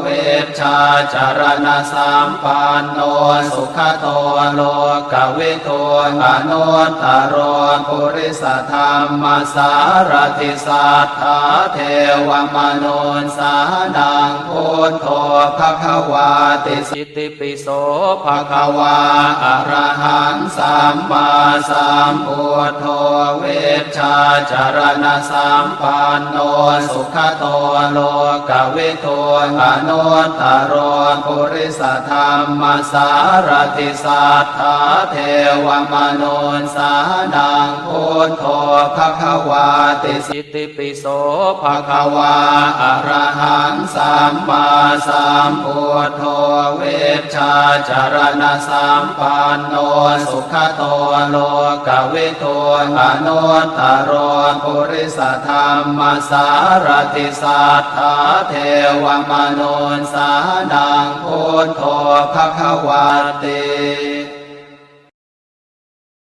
เวชชาจารณะสามปานโนสุขโตโลกวิโตอนุตตรโรปุริสธรรมสารติสัทธาเทวมนุนสานังพุทโธภควาติสิติปิโสภควาอะระ สัมมาสัมพุทโธเวชชาจารณะสัมปันโนสุขโตโลกวิโตอนุตตรโรปุริสธรรมสารติสัทธาเทวมนุนสานังพุทโธภควาติสิติปิโสภควาอรหังสัมมาสัมพุทโธเวชชาจารณะสัมปันโนสุขโตโลกวิโตอนุตตรโรปุริสธรรมสารติสัทธาเทวมนุนสานังพุทโธภะควาติ